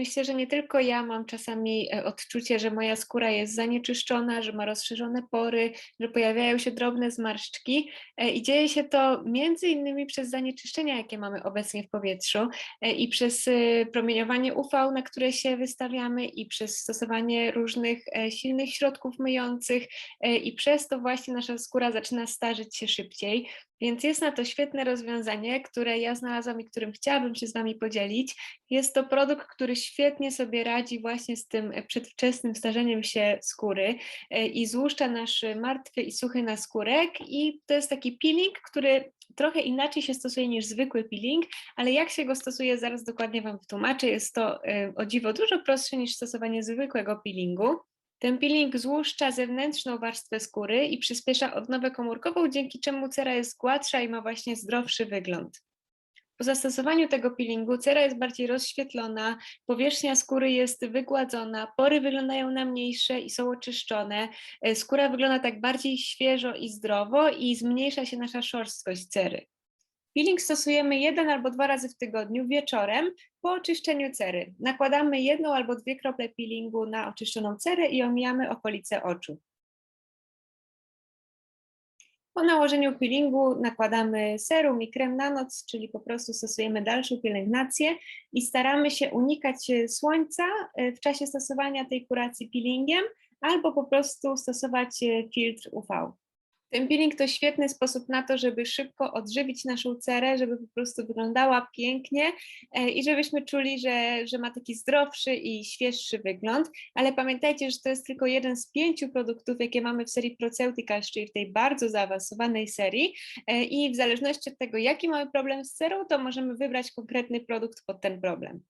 Myślę, że nie tylko ja mam czasami e, odczucie, że moja skóra jest zanieczyszczona, że ma rozszerzone pory, że pojawiają się drobne zmarszczki e, i dzieje się to między innymi przez zanieczyszczenia, jakie mamy obecnie w powietrzu e, i przez promieniowanie UV, na które się wystawiamy i przez stosowanie różnych silnych środków myjących i przez to właśnie nasza skóra zaczyna starzeć się szybciej. Więc jest na to świetne rozwiązanie, które ja znalazłam i którym chciałabym się z Wami podzielić. Jest to produkt, który świetnie sobie radzi właśnie z tym e, przedwczesnym starzeniem się skóry e, i złuszcza nasz martwy i suchy naskórek i to jest taki peeling, który trochę inaczej się stosuje niż zwykły peeling, ale jak się go stosuje, zaraz dokładnie Wam wytłumaczę. Jest to e, o dziwo dużo prostsze niż stosowanie zwykłego peelingu. Ten peeling złuszcza zewnętrzną warstwę skóry i przyspiesza odnowę komórkową, dzięki czemu cera jest gładsza i ma właśnie zdrowszy wygląd. Po zastosowaniu tego peelingu cera jest bardziej rozświetlona, powierzchnia skóry jest wygładzona, pory wyglądają na mniejsze i są oczyszczone, e, skóra wygląda tak bardziej świeżo i zdrowo i zmniejsza się nasza szorstkość cery. Peeling stosujemy jeden albo dwa razy w tygodniu wieczorem po oczyszczeniu cery. Nakładamy jedną albo dwie krople peelingu na oczyszczoną cerę i omijamy okolice oczu. Po nałożeniu peelingu nakładamy serum i krem na noc, czyli po prostu stosujemy dalszą pielęgnację i staramy się unikać e, słońca e, w czasie stosowania tej kuracji peelingiem albo po prostu stosować e, filtr UV. Ten peeling to świetny sposób na to, żeby szybko odżywić naszą cerę, żeby po prostu wyglądała pięknie e, i żebyśmy czuli, że, że ma taki zdrowszy i świeższy wygląd. Ale pamiętajcie, że to jest tylko jeden z pięciu produktów, jakie mamy w serii Proceuticals, czyli w tej bardzo zaawansowanej serii. E, I w zależności od tego, jaki mamy problem z cerą, to możemy wybrać konkretny produkt pod ten problem.